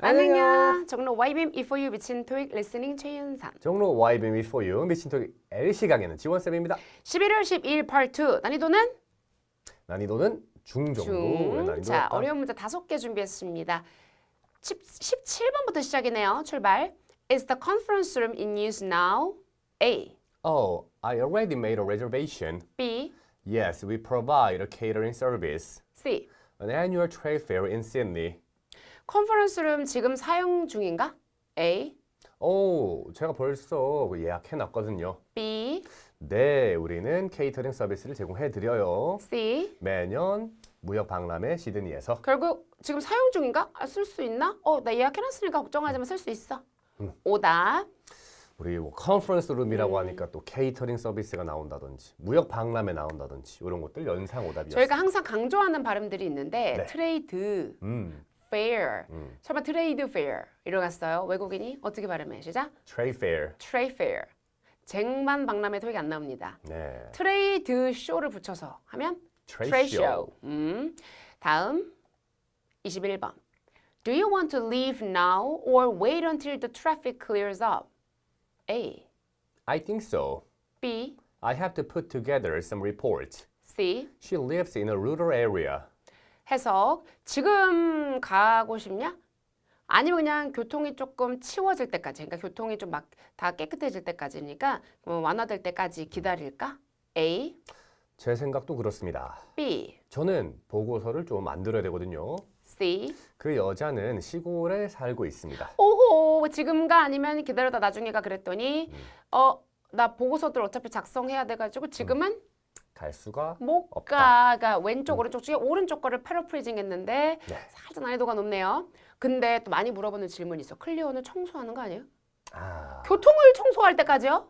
안녕. 종로 YBM E4U 미친 토익 리스닝 최윤선. 종로 YBM for you 미친 토익 LC 강의는 지원쌤입니다. 11월 12일 파트 난이도는 난이도는 중정도 중. 난이도 자, 없다. 어려운 문제 다섯 개 준비했습니다. 10, 17번부터 시작이네요. 출발. Is the conference room in use now? A. Oh, I already made a reservation. B. Yes, we provide a catering service. C. An annual trade fair in Sydney. 컨퍼런스 룸 지금 사용 중인가? A. 오, 제가 벌써 예약해 놨거든요. B. 네, 우리는 케이터링 서비스를 제공해 드려요. C. 매년 무역 박람회 시드니에서 결국 지금 사용 중인가? 아, 쓸 수 있나? 어, 나 예약해 놨으니까 걱정하지 마. 쓸 수 있어. 오답. 우리 뭐 컨퍼런스 룸이라고 음. 하니까 또 케이터링 서비스가 나온다든지 무역 박람회 나온다든지 이런 것들 연상 오답이었어요. 저희가 항상 강조하는 발음들이 있는데 네. 트레이드, 음, fair. 음. 설마 트레이드 fair 이러갔어요. 외국인이 어떻게 발음해? 시작. trade fair. trade fair. 쟁반 박람회 토익 안 나옵니다. 네. 트레이드 쇼를 붙여서 하면 trade, trade show. show. 음. 다음 21번. Do you want to leave now or wait until the traffic clears up? A. I think so. B. I have to put together some reports. C. She lives in a rural area. 해석. 지금 가고 싶냐? 아니면 그냥 교통이 조금 치워질 때까지, 그러니까 교통이 좀 막 다 깨끗해질 때까지니까 뭐 완화될 때까지 기다릴까? A, 제 생각도 그렇습니다. B, 저는 보고서를 좀 만들어야 되거든요. C. 그 여자는 시골에 살고 있습니다. 오호, 지금가 아니면 기다려다 나중에가 그랬더니 어, 나 보고서들 어차피 작성해야 돼가지고 지금은 갈 수가 못 없다. 가가 왼쪽 오른쪽 중에 오른쪽 거를 패러프리징 했는데 네. 살짝 난이도가 높네요. 근데 또 많이 물어보는 질문이 있어. 클리어는 청소하는 거 아니에요? 아, 교통을 청소할 때까지요?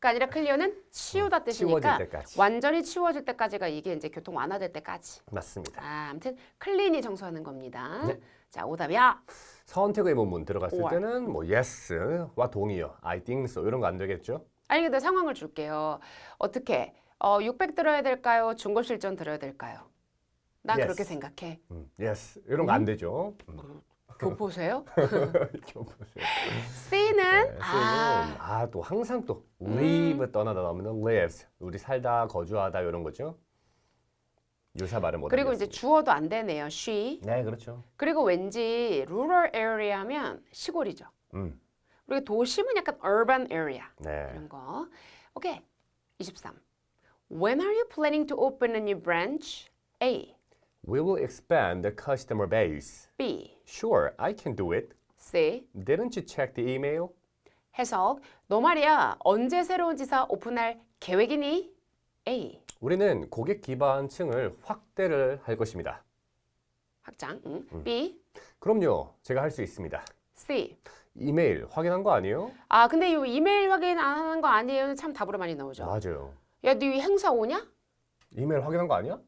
가 아니라 클리어는 치우다 치워질 뜻이니까 때까지. 완전히 치워질 때까지가 이게 이제 교통 완화될 때까지. 맞습니다. 아, 아무튼 클린이 청소하는 겁니다. 네. 자, 오답이야. 선택 의문문 들어갔을 or. 때는 뭐 yes와 동의어, I think so 이런 거 안 되겠죠? 아니 근데 상황을 줄게요. 어떻게? 어, 600 들어야 될까요? 중고 실전 들어야 될까요? 나 Yes. 그렇게 생각해. 음, yes 이런 거 안 되죠? 음. 교포세요? 보세요. C는 네, 아, 아, 아 또 항상 또 live 떠나다 나오면 lives 우리 살다 거주하다 이런 거죠. 유사 발음 못 그리고 이제 하겠습니다. 주어도 안 되네요. she. 네 그렇죠. 그리고 왠지 rural area 하면 시골이죠. 음, 그리고 도심은 약간 urban area 네. 이런 거. 오케이. 23. When are you planning to open a new branch? A, We will expand the customer base. B, Sure, I can do it. C. Didn't you check the email? 해석. 너 말이야. 언제 새로운 지사 오픈할 계획이니? A. 우리는 고객 기반층을 확대를 할 것입니다. 확장. 응. B, 그럼요, 제가 할 수 있습니다. C. 이메일 확인한 거 아니에요? 아 근데 이 이메일 확인 안 하는 거 아니에요? 참 답으로 많이 나오죠. 맞아요. 야, 네 행사 오냐? 이메일 확인한 거 아니야?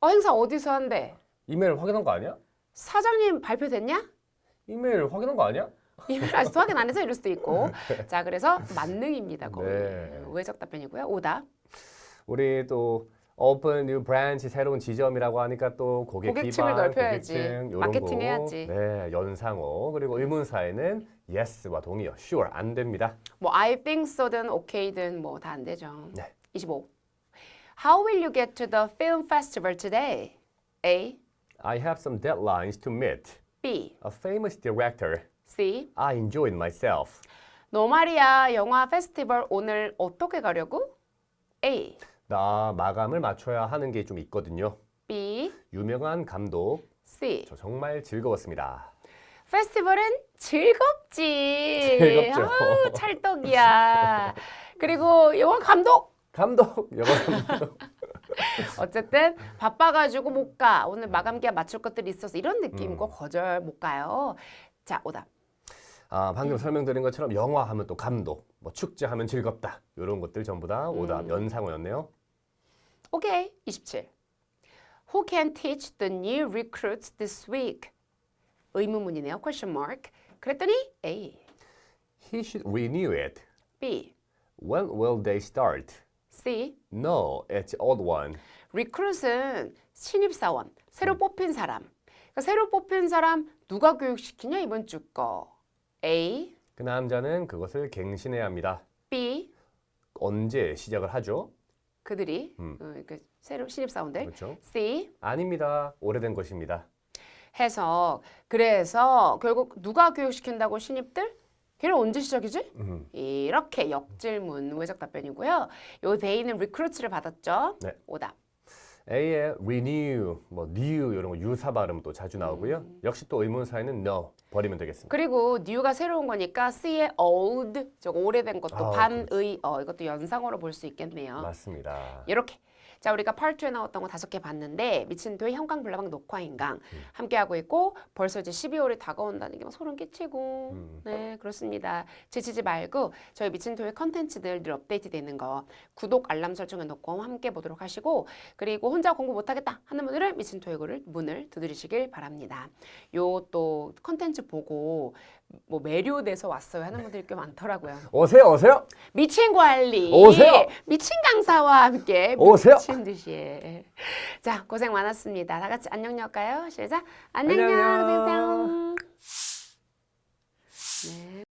어 행사 어디서 한대? 이메일 확인한 거 아니야? 사장님 발표됐냐? 이메일 확인한 거 아니야? 이메일 아직도 확인 안 해서 이럴 수도 있고. 자, 그래서 만능입니다. 거의. 네. 우회적 답변이고요. 오답. 우리 또 오픈 뉴 브랜치 새로운 지점이라고 하니까 또 고객 고객층을 기반, 넓혀야지. 고객층 요런 마케팅 거. 해야지. 네, 연상어 그리고 의문사에는 yes와 동의어 sure 안 됩니다. 뭐 I think so든 okay든 뭐 다 안 되죠. 네. 25. How will you get to the film festival today? A, I have some deadlines to meet. B, A famous director. C. I enjoyed myself. 너 말이야 영화 페스티벌 오늘 어떻게 가려고? A, 나 마감을 맞춰야 하는 게 좀 있거든요. B, 유명한 감독. C. 저 정말 즐거웠습니다. 페스티벌은 즐겁지. 즐겁죠. 아우, 찰떡이야. 그리고 영화 감독. 감독, 영화 감독. 어쨌든 바빠가지고 못 가. 오늘 마감 기한 맞출 것들이 있어서 이런 느낌이고 거절 못 가요. 자 오답. 아, 방금 설명드린 것처럼 영화 하면 또 감독, 뭐 축제 하면 즐겁다. 이런 것들 전부 다 오답 연상어였네요. 오케이. 27. Who can teach the new recruits this week? 의문문이네요. question mark. 그랬더니 A, He should renew it. B, When will they start? C. No, it's old one. recruit은 신입사원, 새로 뽑힌 사람. 그러니까 새로 뽑힌 사람 누가 교육시키냐 이번 주 거. A, 그 남자는 그것을 갱신해야 합니다. B 언제 시작을 하죠? 그들이 음. 어, 그 새로 신입 사원들. 그렇죠. C 아닙니다. 오래된 것입니다. 해석. 그래서 결국 누가 교육시킨다고 신입들? 걔는 언제 시작이지? 음. 이렇게 역질문 외적 답변이고요. 요 데이는 리크루트를 받았죠. 네. 오답. A의 renew, 뭐 new 이런 거 유사 발음 또 자주 나오고요. 음. 역시 또 의문사에는 no 버리면 되겠습니다. 그리고 new가 새로운 거니까 C의 old, 저 오래된 것도 아, 반의 어 이것도 연상어로 볼 수 있겠네요. 맞습니다. 이렇게. 자, 우리가 파트에 나왔던 거 다섯 개 봤는데 미친 도의 형광블라방 녹화 인강 음. 함께 하고 있고 벌써 이제 12월이 다가온다는 게 막 소름 끼치고 음. 네 그렇습니다. 지치지 말고 저희 미친 도의 컨텐츠들 늘 업데이트 되는 거 구독 알람 설정해 놓고 함께 보도록 하시고 그리고 혼자 공부 못하겠다 하는 분들은 미친토의 글을 문을 두드리시길 바랍니다. 요 또 컨텐츠 보고 뭐 매료돼서 왔어요 하는 네. 분들이 꽤 많더라고요. 오세요, 오세요. 미친 관리. 오세요. 미친 강사와 함께 오세요. 미친 듯이. 예. 자, 고생 많았습니다. 다 같이 안녕 할까요? 시작. 안녕 안녕. 네.